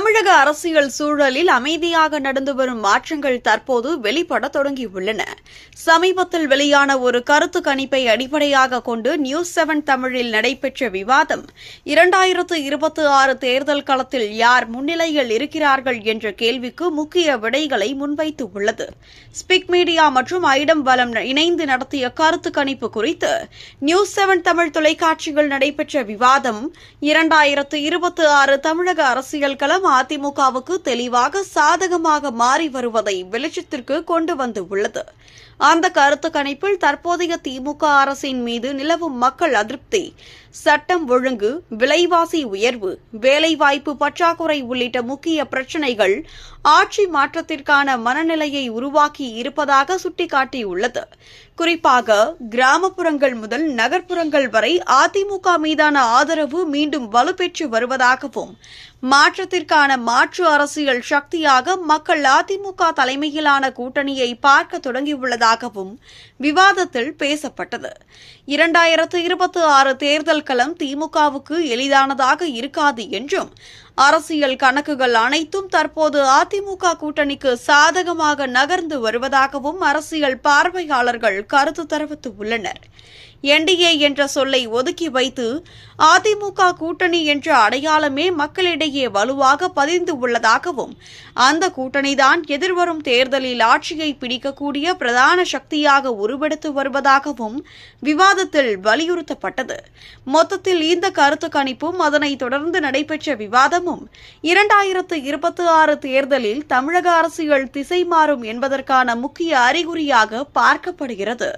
தமிழக அரசியல் சூழலில் அமைதியாக நடந்து வரும் மாற்றங்கள் தற்போது வெளிப்பட தொடங்கியுள்ளன. சமீபத்தில் வெளியான ஒரு கருத்து கணிப்பை அடிப்படையாக கொண்டு நியூஸ் செவன் தமிழில் நடைபெற்ற விவாதம் இரண்டாயிரத்து இருபத்தி ஆறு தேர்தல் களத்தில் யார் முன்னிலையில் இருக்கிறார்கள் என்ற கேள்விக்கு முக்கிய விடைகளை முன்வைத்து உள்ளது. ஸ்பிக் மீடியா மற்றும் ஐடம் வலம் இணைந்து நடத்திய கருத்து கணிப்பு குறித்து நியூஸ் செவன் தமிழ் தொலைக்காட்சியில் நடைபெற்ற விவாதம் இரண்டாயிரத்து இருபத்தி ஆறு தமிழக அரசியல் களம் அதிமுகவுக்கு தெளிவாக சாதகமாக மாறி வருவதை வெளிச்சத்திற்கு கொண்டு வந்து உள்ளது. அந்த கருத்து கணிப்பில் தற்போதைய திமுக அரசின் மீது நிலவும் மக்கள் அதிருப்தி. சட்டம் ஒழுங்கு விலைவாசி உயர்வு வேலைவாய்ப்பு பற்றாக்குறை உள்ளிட்ட முக்கிய பிரச்சினைகள் ஆட்சி மாற்றத்திற்கான மனநிலையை உருவாக்கி இருப்பதாக சுட்டிக்காட்டியுள்ளது. குறிப்பாக கிராமப்புறங்கள் முதல் நகர்ப்புறங்கள் வரை அதிமுக மீதான ஆதரவு மீண்டும் வலுப்பெற்று வருவதாகவும் மாற்றத்திற்கான மாற்று அரசியல் சக்தியாக மக்கள் அதிமுக தலைமையிலான கூட்டணியை பார்க்க தொடங்கியுள்ளதாகவும் விவாதத்தில் பேசப்பட்டது. இரண்டாயிரத்து இருபத்தி ஆறு தேர்தல் களம் திமுகவுக்கு எளிதானதாக இருக்காது என்றும் அரசியல் கணக்குகள் அனைத்தும் தற்போது அதிமுக கூட்டணிக்கு சாதகமாக நகர்ந்து வருவதாகவும் அரசியல் பார்வையாளர்கள் கருத்து தெரிவித்துள்ளனர். என்டிஏ என்ற சொல்லை ஒதுக்கி வைத்து அதிமுக கூட்டணி என்ற அடையாளமே மக்களிடையே வலுவாக பதிந்து உள்ளதாகவும் அந்த கூட்டணிதான் எதிர்வரும் தேர்தலில் ஆட்சியை பிடிக்கக்கூடிய பிரதான சக்தியாக உருவெடுத்து வருவதாகவும் விவாதத்தில் வலியுறுத்தப்பட்டது. மொத்தத்தில் இந்த கருத்து கணிப்பும் அதனைத் தொடர்ந்து நடைபெற்ற விவாதமும் இரண்டாயிரத்து இருபத்தி ஆறு தேர்தலில் தமிழக அரசியல் திசை மாறும் என்பதற்கான முக்கிய அறிகுறியாக பார்க்கப்படுகிறது.